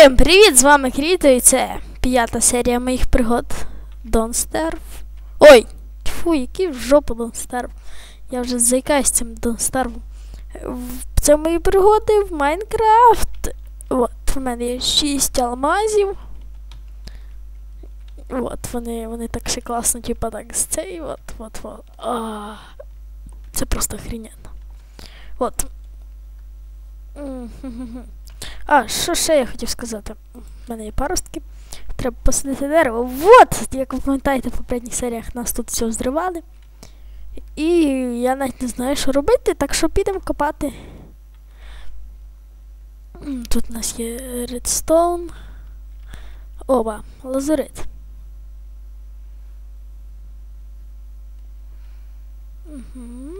Всім привіт! З вами Кріто і це п'ята серія моїх пригод Don't Starve. Ой! Фу, який в жопу Don't Starve. Я вже заїкаюсь цим Don't Starve. Це мої пригоди в Майнкрафт. От, в мене є 6 алмазів. От, вони, вони так ще класно, типа так з цей, от, от, от. А, це просто охрененно. От. А, що ще я хотів сказати? У мене є паростки. Треба посадити дерево. Вот! Як ви пам'ятаєте, в попередніх серіях нас тут все зривали. І я навіть не знаю, що робити, так що підемо копати. Тут у нас є редстоун. Оба, лазурит. Угу.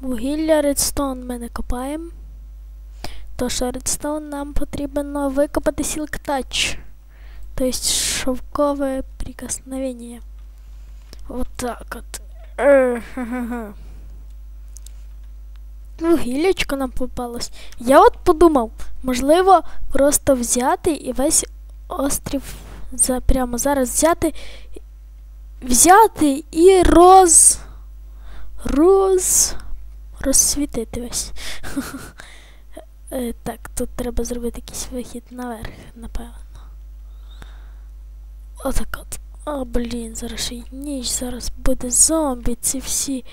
Вугілля редстоун ми не копаємо. То що редстоун нам потрібно викопати Silk Touch. Тобто шовкове прикосновення. Вот так от. Е, ха-ха-ха. Нам попалось. Я от подумав, можливо, просто взяти і весь острів за, прямо зараз взяти. Взяти і роз. Роз. Розсвітити весь. Е, Так, тут треба зробити якийсь вихід наверх, напевно. Отак от. О, блін, зараз ще й ніч, зараз буде зомбі, ці всі.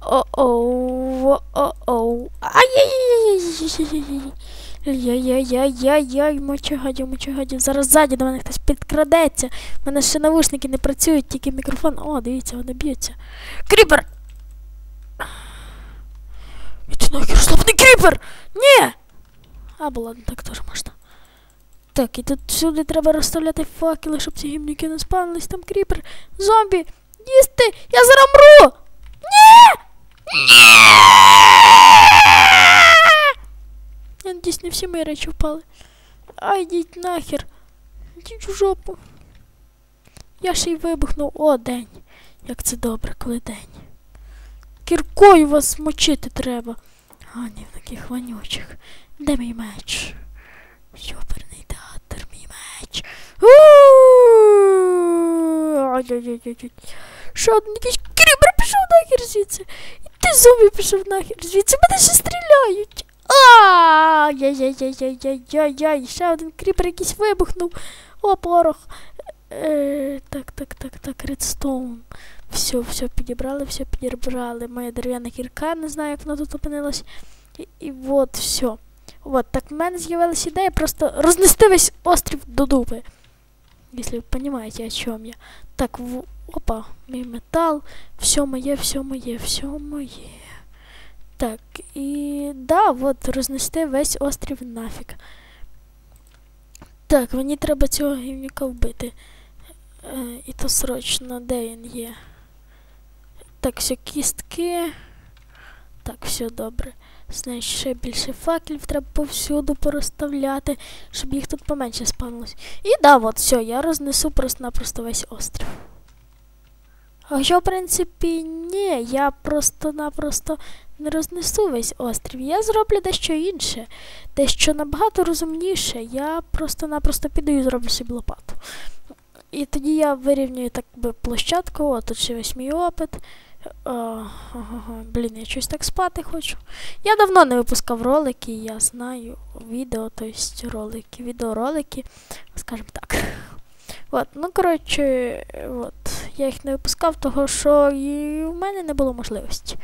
О-оу, о-оу. Ай-яй-яй-яй-яй-яй-яй. Яй-яй-яй-яй-яй, мочагадю. Зараз ззаді до мене хтось підкрадеться. У мене ще навушники не працюють, тільки мікрофон. О, дивіться, вони б'ються. Кріпер! Іди нахер, славний кріпер! Ні! Або ладно, так теж можна. Так, і тут всюди треба розставляти факели, щоб ці гімнюки не спавнились. Там кріпер, зомбі! Їсти! Я зараз мру! Ні! Я надіюсь, не всі мої речі впали. Ай, йдіть нахер. Йдіть у жопу. Я ще й вибухнув. О, день. Як це добре, коли день. Кіркою вас мочити треба. А, ні, в таких вонючих. Де мій меч? Йоперний театр, мій меч. Ще один якийсь крібер пішов нахер звідси. І ти зомбі пішов нахер звідси. Мене ще стріляють. Ай-яй-яй-яй-яй-яй-яй. Ще один кріпер якийсь вибухнув. О, порох. Е, так, так, так, так, редстоун. Все, все підібрали, все підібрали. Моя дерев'яна кірка, не знаю, як вона тут опинилась. І, і от, все. От, так в мене з'явилася ідея просто рознести весь острів до дуби. Якщо ви розумієте, о чому я. Так, в... опа, мій метал, все моє, все моє, все моє. Так, і да, от, рознести весь острів нафіг. Так, мені треба цього гівнюка вбити. Е, і то срочно, де він є? Так, все кістки. Так, все добре. Значить, ще більше факелів треба повсюду порозставляти, щоб їх тут поменше спавнилось. І да, от все, я рознесу просто-напросто весь острів. А що, в принципі, ні, я просто-напросто не рознесу весь острів. Я зроблю дещо інше, дещо набагато розумніше. Я просто-напросто піду і зроблю собі лопату. І тоді я вирівнюю так би площадку, о, тут весь мій опит. О, блін, я щось так спати хочу. Я давно не випускав ролики, я знаю відео, тобто ролики, відеоролики, скажімо так. От, ну коротше, от, я їх не випускав, того що і в мене не було можливості.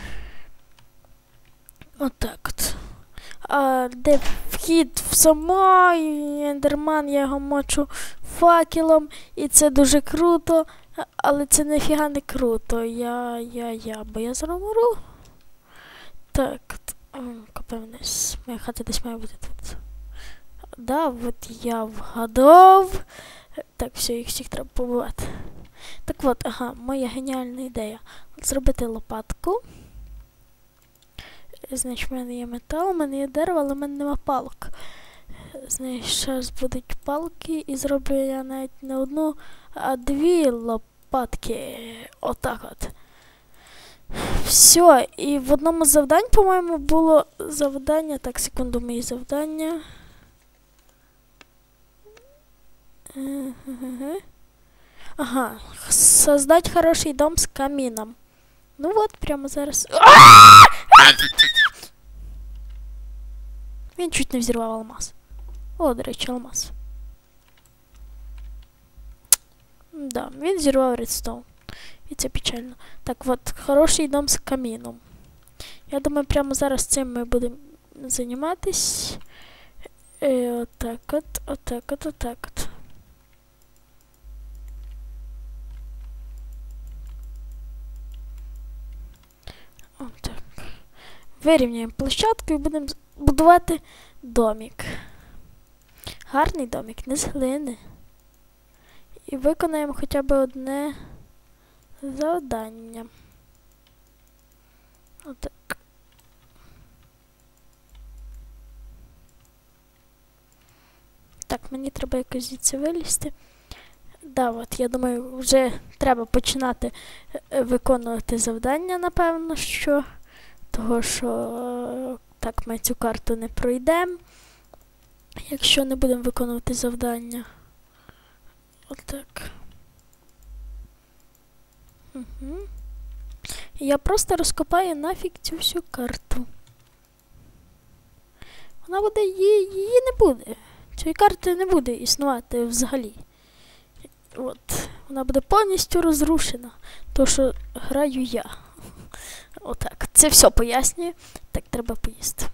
Отак от. А де вхід в самий ендерман, я його мочу факелом, і це дуже круто. Але це нафіга не круто. Я, я, я, бо я зараз мру. Так, м, вниз. Моя хата десь має бути тут. Да, от я вгадав. Так, все, їх всіх треба побивати. Так от, ага, моя геніальна ідея. Зробити лопатку. Значить, в мене є метал, у мене є дерево, але в мене нема палок. Значить, зараз будуть палки, і зроблю я навіть не одну, а дві лопатки. Отак от. Все, і в одному з завдань, по-моєму, було завдання. Так, секунду, мої завдання. Ага. Ага. Создать хороший дом с камином. Ну вот, прямо зараз. Він чуть не взірвав алмаз. О, до речі, алмаз. Да, він зірвав редстоун. І це печально. Так, от, хороший дом з каміном. Я думаю, прямо зараз цим ми будемо займатись. Е, отак от, отак от, отак от. Отак. Вирівняємо площадку і будемо будувати домик. Гарний домик, не з глини. І виконаємо хоча б одне завдання. Отак. Так, мені треба якось звідси вилізти. Да, от, я думаю, вже треба починати е, виконувати завдання, напевно, що. Того, що е, так ми цю карту не пройдемо, якщо не будемо виконувати завдання. Отак. Угу. Я просто розкопаю нафіг цю всю карту. Вона буде, її не буде. Цієї карти не буде існувати взагалі. От. Вона буде повністю розрушена. То, що граю я. Отак. Це все пояснює. Так, треба поїсти.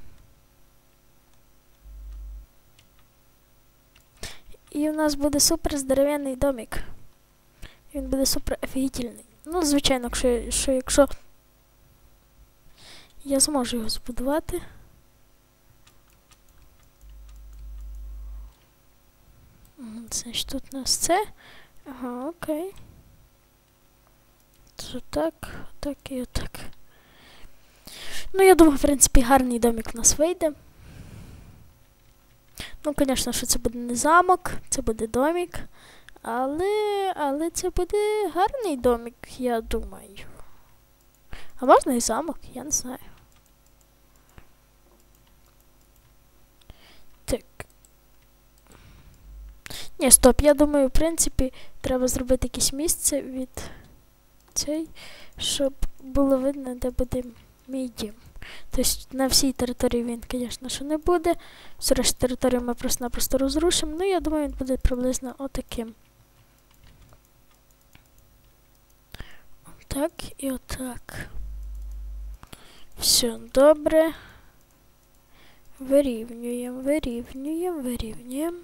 І у нас буде супер здоровенний домик. Він буде супер офігітельний. Ну, звичайно, якщо, що, якщо я зможу його збудувати. Значить, тут у нас це. Ага, окей. Це так, так і отак. Ну, я думаю, в принципі, гарний домик в нас вийде. Ну, звісно, що це буде не замок, це буде домик. Але але це буде гарний домик, я думаю. А можна і замок, я не знаю. Так. Ні, стоп, я думаю, в принципі, треба зробити якесь місце від цей, щоб було видно, де буде мій дім. Тобто на всій території він, звісно, що не буде. Всю решту територію ми просто-напросто розрушимо. Ну, я думаю, він буде приблизно отаким. Так і отак. Все добре. Вирівнюємо, вирівнюємо, вирівнюємо.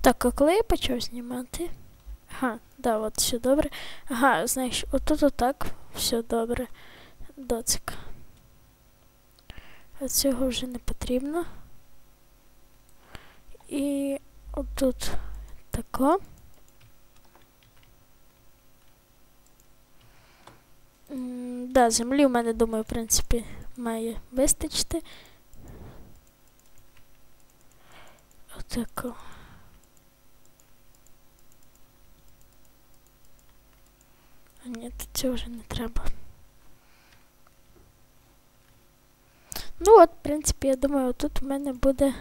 Так, а коли я почав знімати? Ага, да, от все добре. Ага, знаєш, отут отак, все добре. Доцик. А цього вже не потрібно. І отут тако. М да, землі в мене, думаю, в принципі, має вистачити. Отако. А ні, тут цього вже не треба. Ну от, в принципі, я думаю, тут у мене буде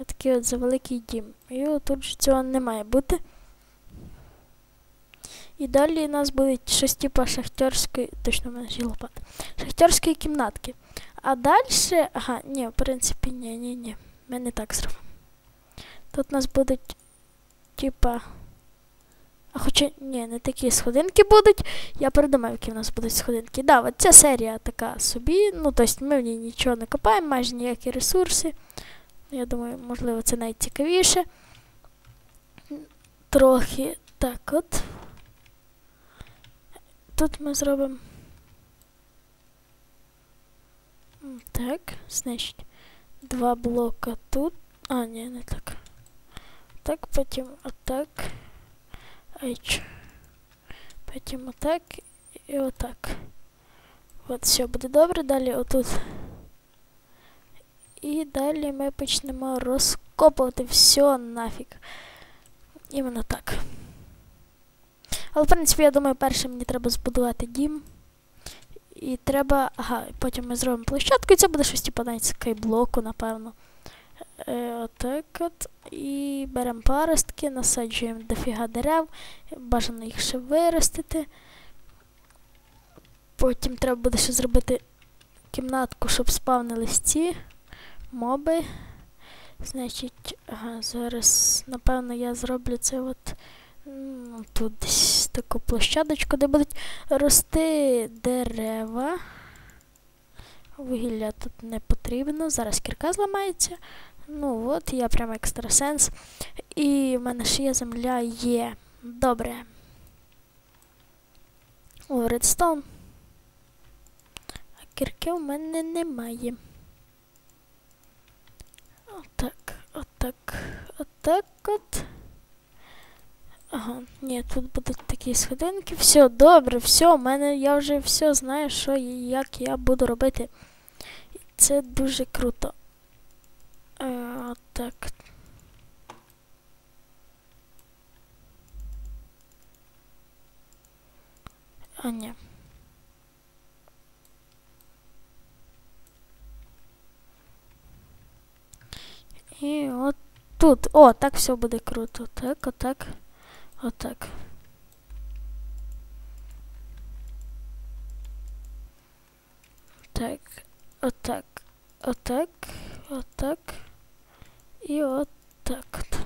отакий от завеликий дім. І отут ж цього не має бути. І далі у нас будуть щось типу шахтерської, точно в мене ж лопата, шахтерської кімнатки. А далі, ага, ні, в принципі, ні, ні, ні. Ми не так зробимо. Тут у нас будуть, типа. Хоча, ні, не такі сходинки будуть. Я придумав, які в нас будуть сходинки. Да, от ця серія така собі. Ну, тобто ми в ній нічого не копаємо, майже ніякі ресурси. Я думаю, можливо, це найцікавіше. Трохи так от. Тут ми зробимо. Так, значить, два блока тут. А, ні, не так. Так, потім отак. Айч. Потім отак і отак. От все буде добре. Далі отут. І далі ми почнемо розкопувати все нафіг. Іменно так. Але, в принципі, я думаю, перше мені треба збудувати дім. І треба. Ага, потім ми зробимо площадку, і це буде щось типу навіть скайблоку, напевно. Е, Отак от. І беремо паростки, насаджуємо дофіга дерев, бажано їх ще виростити. Потім треба буде ще зробити кімнатку, щоб спавнились ці моби. Значить, ага, зараз, напевно, я зроблю це от ну, тут десь таку площадочку, де будуть рости дерева. Вугілля тут не потрібно. Зараз кірка зламається. Ну от, я прям екстрасенс. І в мене ще є земля є. Добре. О, редстоун. А кірки в мене немає. Отак, отак, отак от. Ага, ні, тут будуть такі сходинки. Все, добре, все, у мене я вже все знаю, що і як я буду робити. І Це дуже круто. Отак. А, ні. І от тут. О, так все буде круто. Так, отак. Отак. Так, отак, отак, отак. І отак от.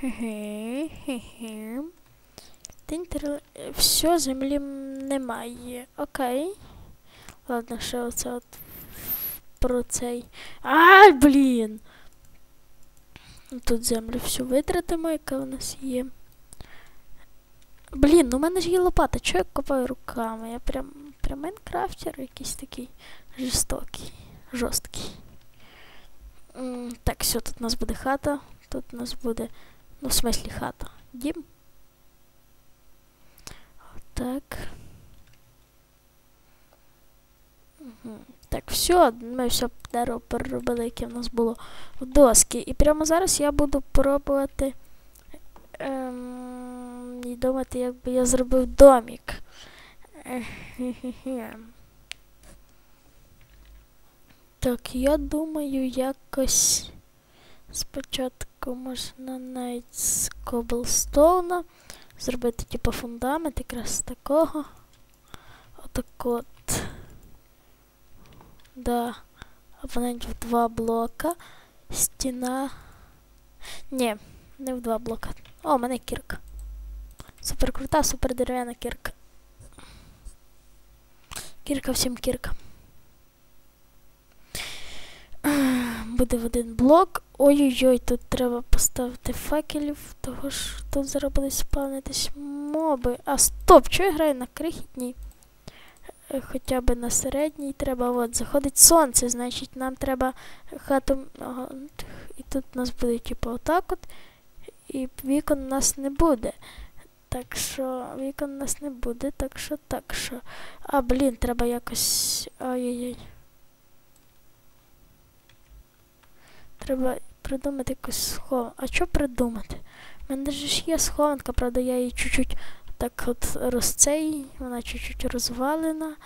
Хе-хе-хе-хе. Тинтер... Все, землі немає. Окей. Ладно, ще оце от про цей. Ай, блін! Тут землю всю витратимо, яка у нас є. Блін, ну в мене ж є лопата, чого я копаю руками? Я прям прям майнкрафтер якийсь такий жорстокий, жорсткий. Так, все, тут у нас буде хата. Тут у нас буде, ну, в смислі хата. Дім. Так. Так, все, ми все дерево переробили, яке в нас було в доски. І прямо зараз я буду пробувати ем, і думати, як би я зробив домік. Так, я думаю, якось спочатку можна навіть з коблстоуна зробити типу фундамент якраз такого. Отак от. Да. Абонент в два блока. Стіна. Ні, не в два блока. О, у мене кірка. Супер крута, супер дерев'яна кірка. Кірка всім кірка. Буде в один блок. Ой-ой-ой, тут треба поставити факелів, того ж тут зараз будуть спавнитись моби. А стоп, чого я граю на крихітній? Хоча б на середній треба. От, заходить сонце, значить нам треба хату. І тут у нас буде, типу, отак от. І вікон у нас не буде. Так що вікон у нас не буде, так що так що. А, блін, треба якось. Ай-яй-яй. Треба придумати якусь схованку. А що придумати? У мене ж є схованка, правда, я її чуть-чуть так от розцей, вона чуть-чуть розвалена.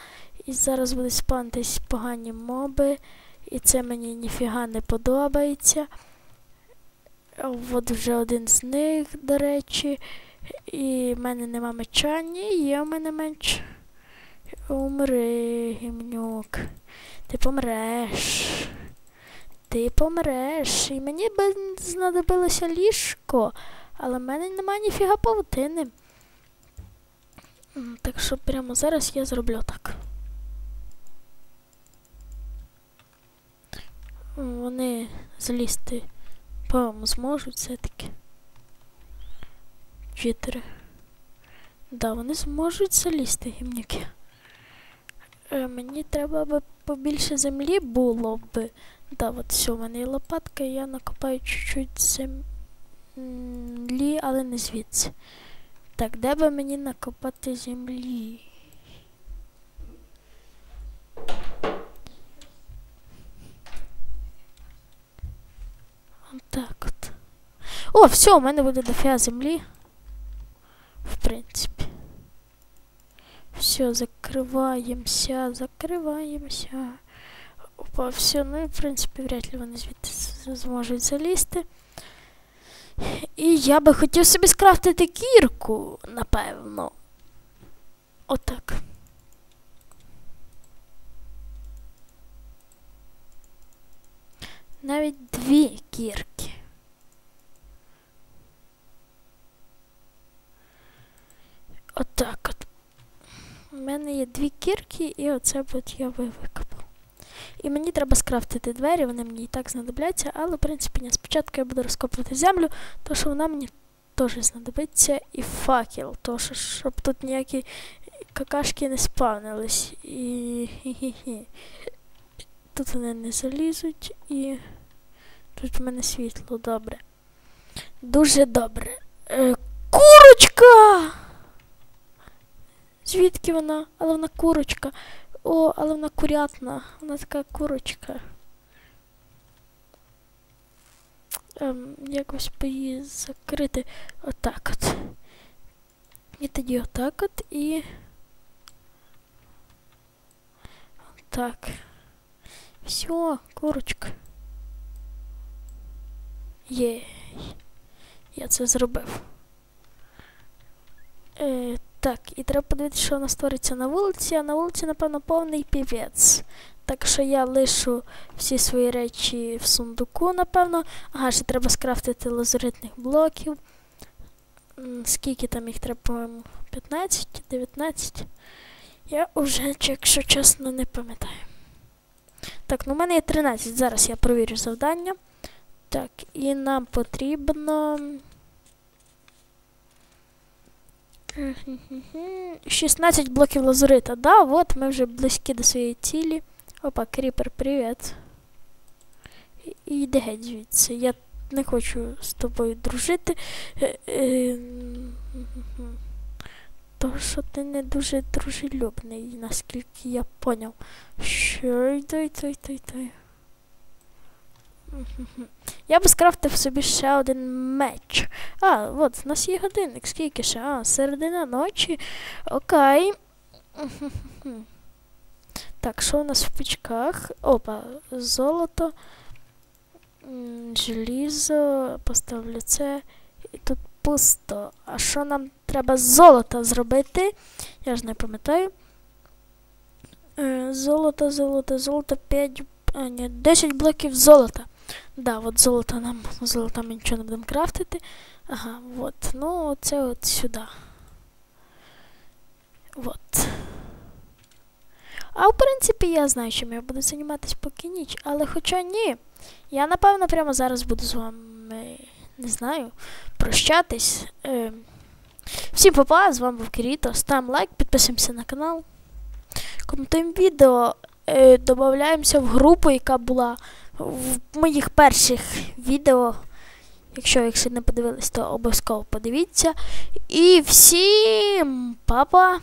І зараз будуть спавнитись погані моби. І це мені ніфіга не подобається. От вже один з них, до речі. І в мене нема меча. Ні, є в мене меч. Умри, гімнюк. Ти помреш. Ти помреш. І мені би знадобилося ліжко, але в мене немає ніфіга павутини. Так що прямо зараз я зроблю так. Вони злізти, по-моєму, зможуть все-таки. Чотири. Да, вони зможуть залізти гімнюки. Е, мені треба би побільше землі було б. Да, от все, у мене є лопатка, я накопаю чуть-чуть землі, але не звідси. Так, де би мені накопати землі? Так от. О, все, у мене буде дофіга землі. В принципі. Все, закриваємося, закриваємося. Опа, все, ну і в принципі вряд ли вони звідти зможуть залізти. І я би хотів собі скрафтити кірку, напевно. Отак. Навіть дві кірки. Отак от. У мене є дві кірки, і оце от я викопав. І мені треба скрафтити двері, вони мені і так знадобляться, але в принципі ні. Спочатку я буду розкопувати землю, то що вона мені теж знадобиться, і факел, то що щоб тут ніякі какашки не спавнились. І хі-хі-хі. Тут вони не залізуть і тут в мене світло, добре. Дуже добре. Е, курочка! Звідки вона? Але вона курочка. О, але вона курятна. Вона така курочка. Ем, якось би її закрити отак от. І тоді отак от і. Так. Все, курочка. Є. Я це зробив. Е, так, і треба подивитися, що у нас твориться на вулиці, а на вулиці, напевно, повний півець. Так що я лишу всі свої речі в сундуку, напевно. Ага, ще треба скрафтити лазуритних блоків. Скільки там їх треба, по-моєму, 15, 19. Я вже, якщо чесно, не пам'ятаю. Так, ну в мене є 13. Зараз я провірю завдання. Так, і нам потрібно. 16 блоків лазурита. Да, от ми вже близькі до своєї цілі. Опа, кріпер, привіт. І- І геть звідси. Я не хочу з тобою дружити. Е, е, м, мгм. То, що ти не дуже дружелюбний, наскільки я поняв. Що йди, йди, йди, йди. Я би скрафтив собі ще один меч. А, от, у нас є годинник. Скільки ще? А, середина ночі. Окей. Так, що у нас в пічках? Опа, золото, желізо, поставлю це. І тут пусто. А що нам треба з золота зробити? Я ж не пам'ятаю. Е, золото, золото, золото 5. А, ні, 10 блоків золота. Да, от золото нам, золота ми нічого не будемо крафтити. Ага, от. Ну, це от сюди. От. А в принципі, я знаю, чим я буду займатися поки ніч. Але хоча ні. Я напевно прямо зараз буду з вами, не знаю, прощатись. Е, всім па-па, з вами був Кіріто. Ставимо лайк, підписуємося на канал. Коментуємо відео. Е, додаємося в групу, яка була в моїх перших відео. Якщо, якщо не подивились, то обов'язково подивіться. І всім па-па!